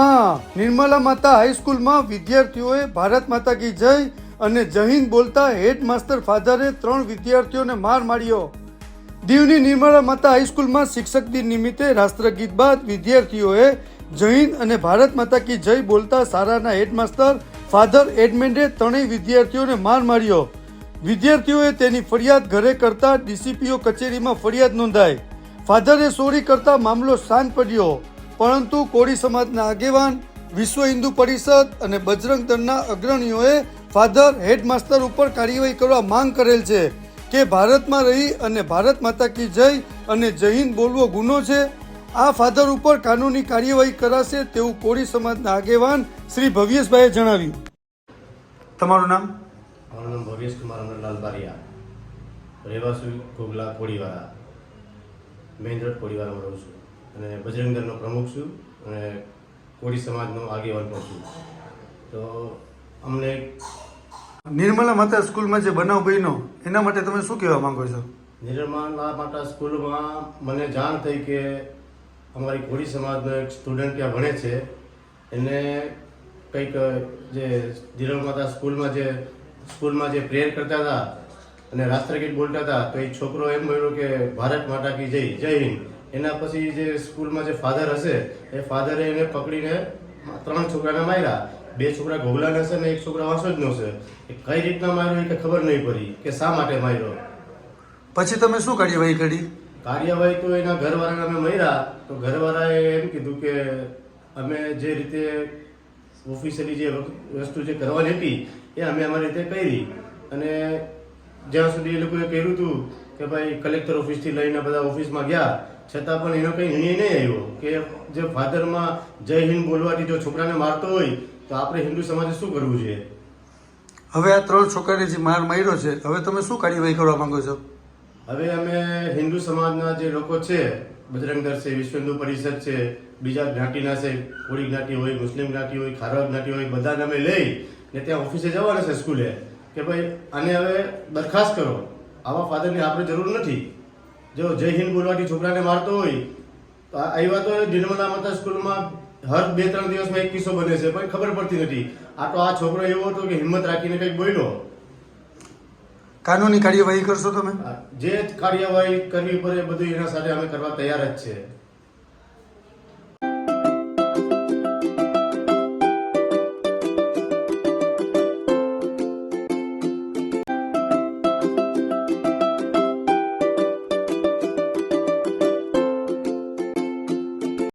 નિર્મલા માતા હાઈસ્કૂલમાં વિદ્યાર્થીઓએ ભારત માતા કી જય અને જહીન બોલતા હેડમાસ્ટર ફાધરે ત્રણ વિદ્યાર્થીઓને માર માર્યો. દીવની નિર્મલા માતા હાઈસ્કૂલમાં શિક્ષક દિન નિમિત્તે રાષ્ટ્રગીત બાદ વિદ્યાર્થીઓએ જૈન અને ભારત માતા કી જય બોલતા સારાના હેડમાસ્ટર ફાધર એડમેન્ડે ત્રણેય વિદ્યાર્થીઓને માર માર્યો. વિદ્યાર્થીઓએ તેની ફરિયાદ ઘરે કરતા ડીસીપીઓ કચેરીમાં ફરિયાદ નોંધાઈ. ફાધરે ચોરી કરતા મામલો શાંત પડ્યો. પરંતુ કોળી સમાજના આગેવાન વિશ્વ હિન્દુ પરિષદ અને બજરંગ દળના અગ્રણીઓએ ફાધર હેડમાસ્ટર ઉપર કાર્યવાહી કરવા માંગ કરેલ છે કે ભારતમાં રહી અને ભારત માતા કી જય અને જય હિન્દ બોલવો ગુનો છે. આ ફાધર ઉપર કાનૂની કાર્યવાહી કરાશે તેવું કોળી સમાજના આગેવાન શ્રી ભવ્યેશભાઈએ જણાવ્યું. તમારું નામ? મારું નામ ભવ્યેશ કુમાર અમરલાલ બારિયા. રહેવાસી ઘોઘલા કોળીવાળા. રોડ કોળીવાળામાં રહું છું. અને બજરંગ દળનો પ્રમુખ છું અને કોળી સમાજનો આગેવાન પણ છું. તો અમને નિર્મલા માતા સ્કૂલમાં જે બનાવ બન્યો એના માટે તમે શું કહેવા માંગો છો? નિર્મલા માતા સ્કૂલમાં મને જાણ થઈ કે અમારી કોળી સમાજનો એક સ્ટુડન્ટ ત્યાં ભણે છે. એને કંઈક જે નિર્મલ માતા સ્કૂલમાં જે સ્કૂલમાં જે પ્રેયર કરતા હતા અને રાષ્ટ્રગીત બોલતા હતા તો એ છોકરો એમ બોલ્યો કે ભારત માતા કી જય જય હિન્દ. એના પછી જે સ્કૂલમાં જે ફાધર હશે એ ફાધરે એને પકડીને ત્રણ છોકરાને માર્યા. બે છોકરા ઘોઘલાના હશે ને એક છોકરા વાંસોજનો છે એ કઈ રીતના માર્યો કે ખબર નહીં પડી કે શા માટે માર્યો? પછી તમે શું કાર્યવાહી કરી? કાર્યવાહી તો એના ઘરવાળાને અમે મળ્યા તો ઘરવાળાએ એમ કીધું કે અમે જે રીતે ઓફિસરી જે વસ્તુ જે કરવાની હતી એ અમે અમારી રીતે કરી. અને જ્યાં સુધી એ લોકોએ કહ્યું હતું કે ભાઈ કલેક્ટર ઓફિસથી લઈને બધા ઓફિસમાં ગયા છતાં પણ એનો કંઈ નિર્ણય નહીં આવ્યો. કે જે ફાધરમાં જય હિન્દ બોલવાથી જો છોકરાને મારતો હોય તો આપણે હિન્દુ સમાજે શું કરવું જોઈએ હવે આ ત્રણ છોકરાને જે માર માર્યો છે હવે તમે શું કાર્યવાહી કરવા માંગો છો? હવે અમે હિન્દુ સમાજના જે લોકો છે બજરંગ દળ છે વિશ્વ હિન્દુ પરિષદ છે બીજા જ્ઞાતિના છે કોળી જ્ઞાતિ હોય મુસ્લિમ જ્ઞાતિ હોય ખારવા જ્ઞાતિ હોય બધાને અમે લઈ ને ત્યાં ઓફિસે જવાના છે સ્કૂલે. કે ભાઈ આને હવે દરખાસ્ત કરો. આવા ફાધરની આપણે જરૂર નથી. જો જય હિન્દ બોલવાથી છોકરાને મારતો હોય તો આવ્યા તો નિર્મલા માતા સ્કૂલમાં હર બે ત્રણ દિવસમાં એક કિસ્સો બને છે પણ ખબર પડતી નથી. આ તો આ છોકરો એવો હતો કે હિંમત રાખીને કંઈક બોલ્યો. કાનૂની કાર્યવાહી કરશો તમે? જે કાર્યવાહી કરવી પડે બધું એના સાથે અમે કરવા તૈયાર જ છે.